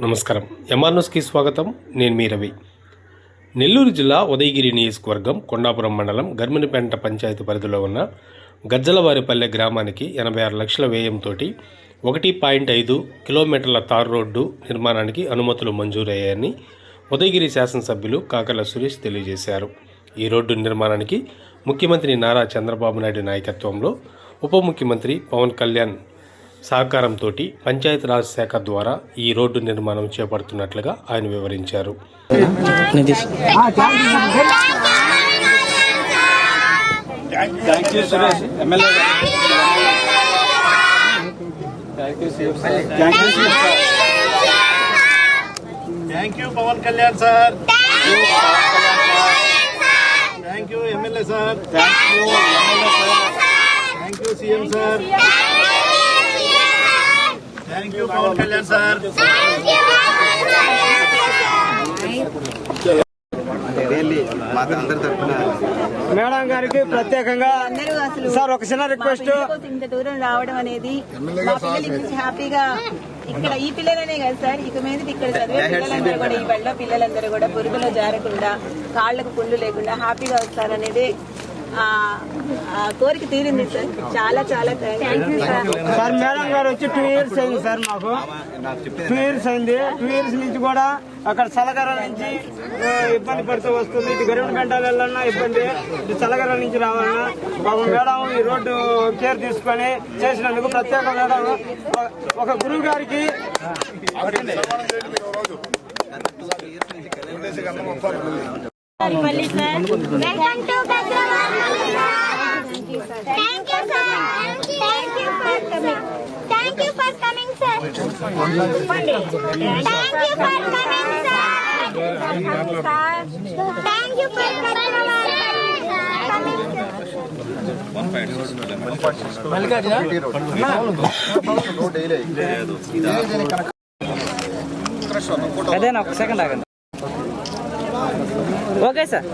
నమస్కారం. ఎంఆర్ న్యూస్కి స్వాగతం. నేను మీ రవి. నెల్లూరు జిల్లా ఉదయగిరి నియోజకవర్గం కొండాపురం మండలం గర్మినిపేంట పంచాయతీ పరిధిలో ఉన్న గజ్జలవారిపల్లె గ్రామానికి ఎనభై ఆరు లక్షల వ్యయంతో ఒకటి పాయింట్ ఐదు కిలోమీటర్ల తార్ రోడ్డు నిర్మాణానికి అనుమతులు మంజూరయ్యాయని ఉదయగిరి శాసనసభ్యులు కాకర్ల సురేష్ తెలియజేశారు. ఈ రోడ్డు నిర్మాణానికి ముఖ్యమంత్రి నారా చంద్రబాబు నాయుడు నాయకత్వంలో ఉప ముఖ్యమంత్రి పవన్ కళ్యాణ్ సహకారంతో పంచాయతీరాజ్ శాఖ ద్వారా ఈ రోడ్డు నిర్మాణం చేపడుతున్నట్లుగా ఆయన వివరించారు. Thank you MLA sir thank you CM sir Pawan Kalyan sir thank you MLA sir thank you MLA sir thank you CM sir Pawan Kalyan sir madam గారికి ప్రత్యేకంగా అందరూ అసలు సార్ ఒక చిన్న రిక్వెస్ట్. ఇంత దూరం రావడం అనేది మా పిల్లలు హ్యాపీగా ఇక్కడ ఈ పిల్లలనే కదా సార్ ఇక మీద ఇక్కడ చదివే పిల్లలందరూ కూడా ఈ బళ్ళ పిల్లలందరూ కూడా పురుగులో జారకుండా కాళ్ళకు పుండ్లు లేకుండా హ్యాపీగా వస్తారనేది కోరిక తీరింది సార్ చాలా చాలా thank you sir sir madam గారు వచ్చి టూ ఇయర్స్ అయింది సార్ మాకు టూ ఇయర్స్ అయింది టూ ఇయర్స్ నుంచి కూడా అక్కడ చలగర నుంచి ఇబ్బంది పడుతూ వస్తుంది ఇటు గంటలు వెళ్ళాలన్నా ఇబ్బంది ఇటు చలగర నుంచి రావాలన్నా బాబు మేడం ఈ రోడ్డు కేర్ తీసుకొని చేసినందుకు ప్రత్యేక మేడం ఒక- ఒక గురువు గారికి మళ్ళీ sir Welcome to Gajravari. Thank you, sir. Thank you for coming. Thank you for coming, sir. Thank you for coming, sir. Thank you for అదేనా ఒక సెకండ్ ఆగండి ఓకే సార్.